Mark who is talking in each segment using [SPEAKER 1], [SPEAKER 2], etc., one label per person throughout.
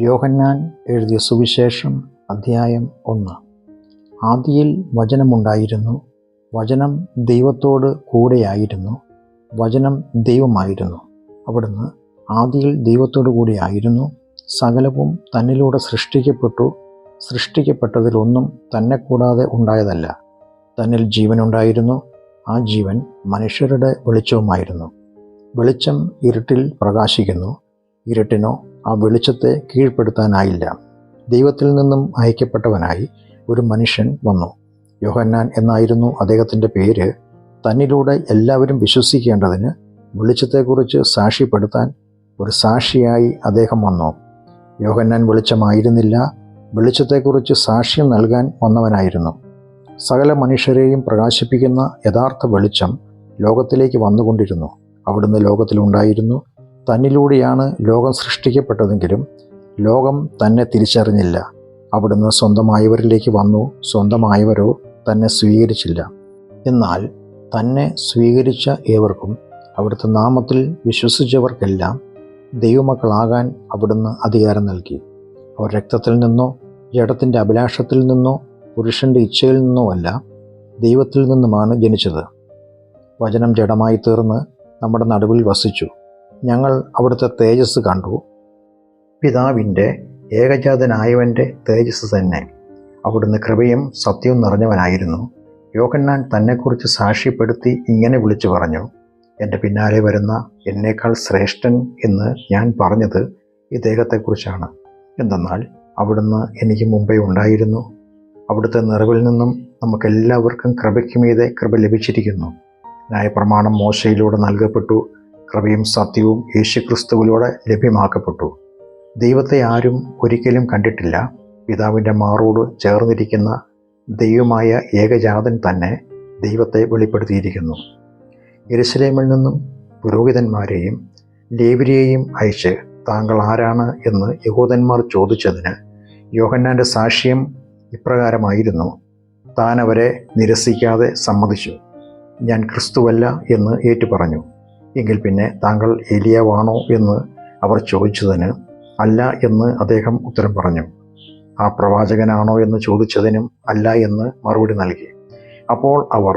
[SPEAKER 1] യോഹന്നാൻ എഴുതിയ സുവിശേഷം അധ്യായം ഒന്ന്. ആദിയിൽ വചനമുണ്ടായിരുന്നു. വചനം ദൈവത്തോട് കൂടെയായിരുന്നു. വചനം ദൈവമായിരുന്നു. അവിടുന്ന് ആദിയിൽ ദൈവത്തോടു കൂടിയായിരുന്നു. സകലവും തന്നിലൂടെ സൃഷ്ടിക്കപ്പെട്ടു. സൃഷ്ടിക്കപ്പെട്ടതിലൊന്നും തന്നെ കൂടാതെ ഉണ്ടായതല്ല. തന്നിൽ ജീവനുണ്ടായിരുന്നു. ആ ജീവൻ മനുഷ്യരുടെ വെളിച്ചവുമായിരുന്നു. വെളിച്ചം ഇരുട്ടിൽ പ്രകാശിക്കുന്നു. ഇരുട്ടിനോ ആ വെളിച്ചത്തെ കീഴ്പ്പെടുത്താനായില്ല. ദൈവത്തിൽ നിന്നും അയക്കപ്പെട്ടവനായി ഒരു മനുഷ്യൻ വന്നു. യോഹന്നാൻ എന്നായിരുന്നു അദ്ദേഹത്തിന്റെ പേര്. തന്നിലൂടെ എല്ലാവരും വിശ്വസിക്കേണ്ടതിന് വെളിച്ചത്തെക്കുറിച്ച് സാക്ഷ്യപ്പെടുത്താൻ ഒരു സാക്ഷിയായി അദ്ദേഹം വന്നു. യോഹന്നാൻ വെളിച്ചമായിരുന്നില്ല. വെളിച്ചത്തെക്കുറിച്ച് സാക്ഷ്യം നൽകാൻ വന്നവനായിരുന്നു. സകല മനുഷ്യരെയും പ്രകാശിപ്പിക്കുന്ന യഥാർത്ഥ വെളിച്ചം ലോകത്തിലേക്ക് വന്നുകൊണ്ടിരുന്നു. അവിടുന്ന് ലോകത്തിലുണ്ടായിരുന്നു. തന്നിലൂടെയാണ് ലോകം സൃഷ്ടിക്കപ്പെട്ടതെങ്കിലും ലോകം തന്നെ തിരിച്ചറിഞ്ഞില്ല. അവിടുന്ന് സ്വന്തമായവരിലേക്ക് വന്നു. സ്വന്തമായവരോ തന്നെ സ്വീകരിച്ചില്ല. എന്നാൽ തന്നെ സ്വീകരിച്ച ഏവർക്കും അവിടുത്തെ നാമത്തിൽ വിശ്വസിച്ചവർക്കെല്ലാം ദൈവമക്കളാകാൻ അവിടുന്ന് അധികാരം നൽകി. അവർ രക്തത്തിൽ നിന്നോ ജഡത്തിന്റെ അഭിലാഷത്തിൽ നിന്നോ പുരുഷന്റെ ഇച്ഛയിൽ നിന്നോ അല്ല ദൈവത്തിൽ നിന്നുമാണ് ജനിച്ചത്. വചനം ജഡമായി തീർന്ന് നമ്മുടെ നടുവിൽ വസിച്ചു. ഞങ്ങൾ അവിടുത്തെ തേജസ് കണ്ടു. പിതാവിന്റെ ഏകജാതനായവന്റെ തേജസ് തന്നെ. അവിടുന്ന് കൃപയും സത്യവും നിറഞ്ഞവനായിരുന്നു. യോഹന്നാൻ തന്നെക്കുറിച്ച് സാക്ഷ്യപ്പെടുത്തി ഇങ്ങനെ വിളിച്ചു പറഞ്ഞു എന്റെ പിന്നാലെ വരുന്ന എന്നേക്കാൾ ശ്രേഷ്ഠൻ എന്ന് ഞാൻ പറഞ്ഞത് ദേഹത്തെക്കുറിച്ചാണ് എന്തെന്നാൽ അവിടുന്ന് എനിക്ക് മുമ്പേ ഉണ്ടായിരുന്നു. അവിടുത്തെ നിറവിൽ നിന്നും നമുക്കെല്ലാവർക്കും കൃപയ്ക്ക് മീതെ കൃപ ലഭിച്ചിരിക്കുന്നു. ന്യായപ്രമാണം മോശയിലൂടെ നൽകപ്പെട്ടു. കൃപയും സത്യവും യേശുക്രിസ്തുവിലൂടെ ലഭ്യമാക്കപ്പെട്ടു. ദൈവത്തെ ആരും ഒരിക്കലും കണ്ടിട്ടില്ല. പിതാവിന്റെ മാറോട് ചേർന്നിരിക്കുന്ന ദൈവമായ ഏകജാതൻ തന്നെ ദൈവത്തെ വെളിപ്പെടുത്തിയിരിക്കുന്നു. എരുസലേമിൽ നിന്നും പുരോഹിതന്മാരെയും ലേബിരിയെയും അയച്ച് താങ്കൾ ആരാണ് എന്ന് യഹൂദന്മാർ ചോദിച്ചതിന് യോഹന്നാന്റെ സാക്ഷ്യം ഇപ്രകാരമായിരുന്നു. താൻ അവരെ നിരസിക്കാതെ സമ്മതിച്ചു. ഞാൻ ക്രിസ്തുവല്ല എന്ന് ഏറ്റുപറഞ്ഞു. എങ്കിൽ പിന്നെ താങ്കൾ ഏലിയാവാണോ എന്ന് അവർ ചോദിച്ചതിന് അല്ല എന്ന് അദ്ദേഹം ഉത്തരം പറഞ്ഞു. ആ പ്രവാചകനാണോ എന്ന് ചോദിച്ചതിനും അല്ല എന്ന് മറുപടി നൽകി. അപ്പോൾ അവർ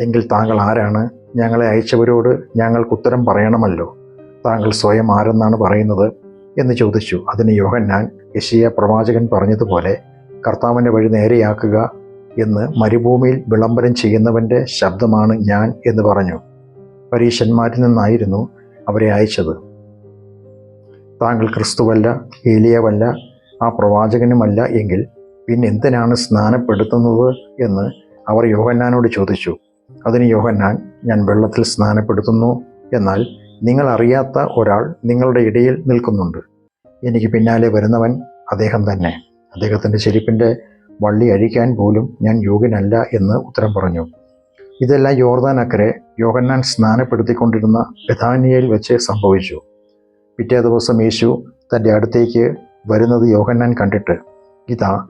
[SPEAKER 1] എങ്കിൽ താങ്കൾ ആരാണ്? ഞങ്ങളെ അയച്ചവരോട് ഞങ്ങൾക്ക് ഉത്തരം പറയണമല്ലോ. താങ്കൾ സ്വയം ആരെന്നാണ് പറയുന്നത്? എന്ന് ചോദിച്ചു. അതിന് യോഹന്നാൻ യശിയ പ്രവാചകൻ പറഞ്ഞതുപോലെ കർത്താവിന്റെ വഴി നേരെയാക്കുക എന്ന് മരുഭൂമിയിൽ വിളംബരം ചെയ്യുന്നവന്റെ ശബ്ദമാണ് ഞാൻ എന്ന് പറഞ്ഞു. പരീശന്മാരിൽ നിന്നായിരുന്നു അവരെ അയച്ചത്. താങ്കൾ ക്രിസ്തുവല്ല ഏലിയവല്ല ആ പ്രവാചകനുമല്ല എങ്കിൽ പിന്നെ എന്തിനാണ് സ്നാനപ്പെടുത്തുന്നത് എന്ന് അവർ യോഹന്നാനോട് ചോദിച്ചു. അതിന് യോഹന്നാൻ ഞാൻ വെള്ളത്തിൽ സ്നാനപ്പെടുത്തുന്നു. എന്നാൽ നിങ്ങൾ അറിയാത്ത ഒരാൾ നിങ്ങളുടെ ഇടയിൽ നിൽക്കുന്നുണ്ട്. എനിക്ക് പിന്നാലെ വരുന്നവൻ അദ്ദേഹം തന്നെ. അദ്ദേഹത്തിന്റെ ചെരുപ്പിന്റെ വള്ളി അഴിക്കാൻ പോലും ഞാൻ യോഗ്യനല്ല എന്ന് ഉത്തരം പറഞ്ഞു. ഇതെല്ലാം യോർദാൻ അക്കരെ യോഹന്നാൻ സ്നാനപ്പെടുത്തിക്കൊണ്ടിരുന്ന ബഥാനിയയിൽ വെച്ച് സംഭവിച്ചു. പിറ്റേ ദിവസം യേശു തന്റെ അടുത്തേക്ക് വരുന്നത് യോഹന്നാൻ കണ്ടിട്ട് ഇതാ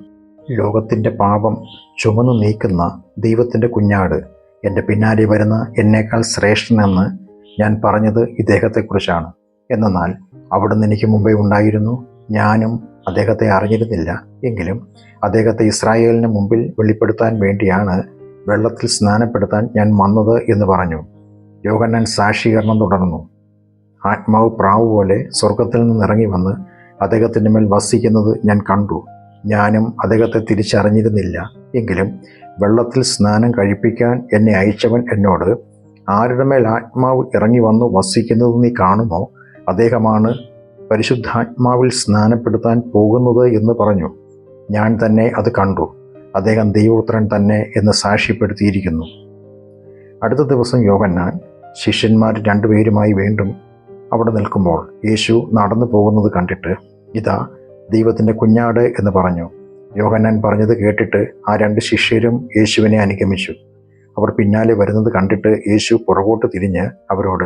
[SPEAKER 1] ലോകത്തിന്റെ പാപം ചുമന്നു നീക്കുന്ന ദൈവത്തിന്റെ കുഞ്ഞാട്. എന്റെ പിന്നാലെ വരുന്ന എന്നേക്കാൾ ശ്രേഷ്ഠനെന്ന് ഞാൻ പറഞ്ഞത് ഇദ്ദേഹത്തെക്കുറിച്ചാണ്. എന്നാൽ അവിടുന്ന് എനിക്ക് മുമ്പേ ഉണ്ടായിരുന്നു. ഞാനും അദ്ദേഹത്തെ അറിഞ്ഞിരുന്നില്ല. എങ്കിലും അദ്ദേഹത്തെ ഇസ്രായേലിന് മുമ്പിൽ വെളിപ്പെടുത്താൻ വേണ്ടിയാണ് വെള്ളത്തിൽ സ്നാനപ്പെടുത്താൻ ഞാൻ വന്നത് എന്ന് പറഞ്ഞു. യോഗനൻ സാക്ഷീകരണം തുടർന്നു. ആത്മാവ് പ്രാവ് പോലെ സ്വർഗത്തിൽ നിന്ന് ഇറങ്ങി വന്ന് അദ്ദേഹത്തിന്റെ മേൽ വസിക്കുന്നത് ഞാൻ കണ്ടു. ഞാനും അദ്ദേഹത്തെ തിരിച്ചറിഞ്ഞിരുന്നില്ല. എങ്കിലും വെള്ളത്തിൽ സ്നാനം കഴിപ്പിക്കാൻ എന്നെ അയച്ചവൻ എന്നോട് ആരുടെ മേൽ ആത്മാവ് ഇറങ്ങി വന്നു വസിക്കുന്നത് നീ കാണുമോ? അദ്ദേഹമാണ് പരിശുദ്ധാത്മാവിൽ സ്നാനപ്പെടുത്താൻ പോകുന്നത് എന്ന് പറഞ്ഞു. ഞാൻ തന്നെ അത് കണ്ടു. അദ്ദേഹം ദൈവപുത്രൻ തന്നെ എന്ന് സാക്ഷ്യപ്പെടുത്തിയിരിക്കുന്നു. അടുത്ത ദിവസം യോഗന്നാൻ ശിഷ്യന്മാർ രണ്ടുപേരുമായി വീണ്ടും അവിടെ നിൽക്കുമ്പോൾ യേശു നടന്നു പോകുന്നത് കണ്ടിട്ട് ഇതാ ദൈവത്തിന്റെ കുഞ്ഞാട് എന്ന് പറഞ്ഞു. യോഹന്നാൻ പറഞ്ഞത് കേട്ടിട്ട് ആ രണ്ട് ശിഷ്യരും യേശുവിനെ അനുഗമിച്ചു. അവർ പിന്നാലെ വരുന്നത് കണ്ടിട്ട് യേശു പുറകോട്ട് തിരിഞ്ഞ് അവരോട്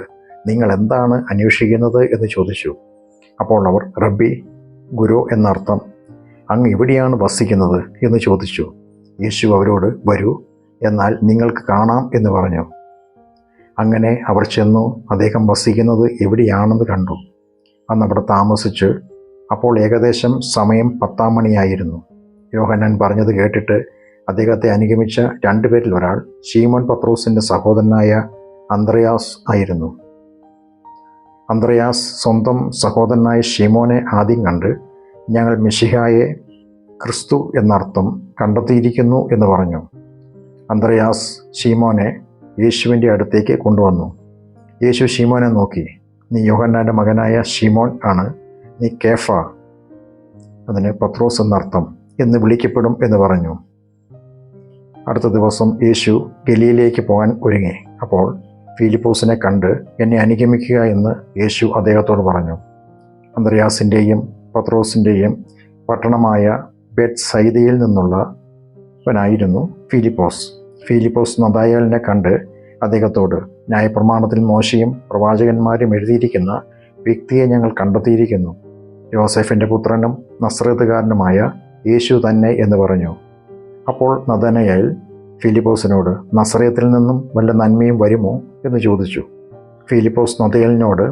[SPEAKER 1] നിങ്ങൾ എന്താണ് അന്വേഷിക്കുന്നത്? എന്ന് ചോദിച്ചു. അപ്പോൾ അവർ റബ്ബി ഗുരു എന്നർത്ഥം അങ്ങ് എവിടെയാണ് വസിക്കുന്നത്? എന്ന് ചോദിച്ചു. യേശു അവരോട് വരൂ എന്നാൽ നിങ്ങൾക്ക് കാണാം എന്ന് പറഞ്ഞു. അങ്ങനെ അവർ ചെന്നു അദ്ദേഹം വസിക്കുന്നത് എവിടെയാണെന്ന് കണ്ടു. അന്ന് അവിടെ താമസിച്ച്. അപ്പോൾ ഏകദേശം സമയം പത്താം മണിയായിരുന്നു. യോഹന്നാൻ പറഞ്ഞത് കേട്ടിട്ട് അദ്ദേഹത്തെ അനുഗമിച്ച രണ്ടുപേരിൽ ഒരാൾ ഷീമോൻ പത്രോസിന്റെ സഹോദരനായ അന്ത്രയാസ് ആയിരുന്നു. അന്ത്രയാസ് സ്വന്തം സഹോദരനായ ഷീമോനെ ആദ്യം കണ്ട് ഞങ്ങൾ മിഷിഹായെ ക്രിസ്തു എന്നർത്ഥം കണ്ടെത്തിയിരിക്കുന്നു എന്ന് പറഞ്ഞു. അന്ത്രയാസ് ഷീമോനെ യേശുവിന്റെ അടുത്തേക്ക് കൊണ്ടുവന്നു. യേശു ഷീമോനെ നോക്കി. നീ യോഹന്നാന്റെ മകനായ ഷീമോൻ ആണ്. നീ കേഫ. അതിന് പത്രോസ് എന്നർത്ഥം എന്ന് വിളിക്കപ്പെടും എന്ന് പറഞ്ഞു. അടുത്ത ദിവസം യേശു ഗലിയിലേക്ക് പോകാൻ ഒരുങ്ങി. അപ്പോൾ ഫിലിപ്പോസിനെ കണ്ട് എന്നെ അനുഗമിക്കുക എന്ന് യേശു അദ്ദേഹത്തോട് പറഞ്ഞു. അന്ത്രയാസിന്റെയും പത്രോസിന്റെയും പട്ടണമായ ബെറ്റ് സൈദയിൽ നിന്നുള്ളവനായിരുന്നു ഫിലിപ്പോസ്. ഫിലിപ്പോസ് നദായാലിനെ കണ്ട് അദ്ദേഹത്തോട് ന്യായപ്രമാണത്തിൽ മോശയും പ്രവാചകന്മാരും എഴുതിയിരിക്കുന്ന വ്യക്തിയെ ഞങ്ങൾ കണ്ടെത്തിയിരിക്കുന്നു. യോസെഫിന്റെ പുത്രനും നസ്രത്തുകാരനുമായ യേശു തന്നെ എന്ന് പറഞ്ഞു. അപ്പോൾ നദനയാൽ ഫിലിപ്പോസിനോട് നസ്രയത്തിൽ നിന്നും വല്ല നന്മയും വരുമോ? എന്ന് ചോദിച്ചു. ഫിലിപ്പോസ് നദയലിനോട്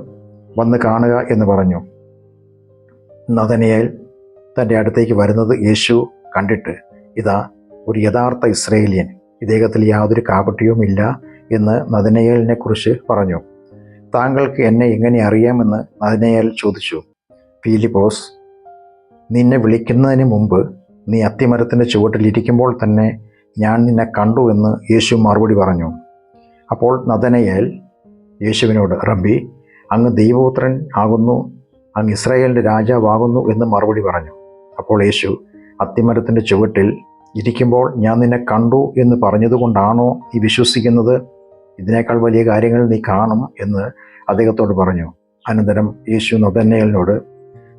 [SPEAKER 1] വന്ന് കാണുക എന്ന് പറഞ്ഞു. നദനയാൽ തന്റെ അടുത്തേക്ക് വരുന്നത് യേശു കണ്ടിട്ട് ഇതാ ഒരു യഥാർത്ഥ ഇസ്രയേലിയൻ. ഇദ്ദേഹത്തിൽ യാതൊരു കാപട്യവും ഇല്ല എന്ന് നദനയേലിനെ കുറിച്ച് പറഞ്ഞു. താങ്കൾക്ക് എന്നെ എങ്ങനെ അറിയാമെന്ന് നദനയേൽ ചോദിച്ചു. ഫീലിപ്പോസ് നിന്നെ വിളിക്കുന്നതിന് മുമ്പ് നീ അത്തിമരത്തിന്റെ ചുവട്ടിലിരിക്കുമ്പോൾ തന്നെ ഞാൻ നിന്നെ കണ്ടു എന്ന് യേശു മറുപടി പറഞ്ഞു. അപ്പോൾ നദനയേൽ യേശുവിനോട് റബ്ബി അങ്ങ് ദൈവപുത്രൻ ആകുന്നു അങ്ങ് ഇസ്രായേലിന്റെ രാജാവാകുന്നു എന്ന് മറുപടി പറഞ്ഞു. അപ്പോൾ യേശു അത്തിമരത്തിന്റെ ചുവട്ടിൽ ഇരിക്കുമ്പോൾ ഞാൻ നിന്നെ കണ്ടു എന്ന് പറഞ്ഞതുകൊണ്ടാണോ നീ വിശ്വസിക്കുന്നത്? ഇതിനേക്കാൾ വലിയ കാര്യങ്ങൾ നീ കാണും എന്ന് അദ്ദേഹത്തോട് പറഞ്ഞു. അനന്തരം യേശു നദന്നയലിനോട്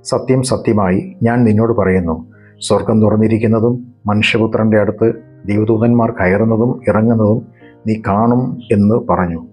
[SPEAKER 1] സത്യം സത്യമായി ഞാൻ നിന്നോട് പറയുന്നു. സ്വർഗം തുറന്നിരിക്കുന്നതും മനുഷ്യപുത്രന്റെ അടുത്ത് ദൈവദൂതന്മാർ കയറുന്നതും ഇറങ്ങുന്നതും നീ കാണും എന്ന് പറഞ്ഞു.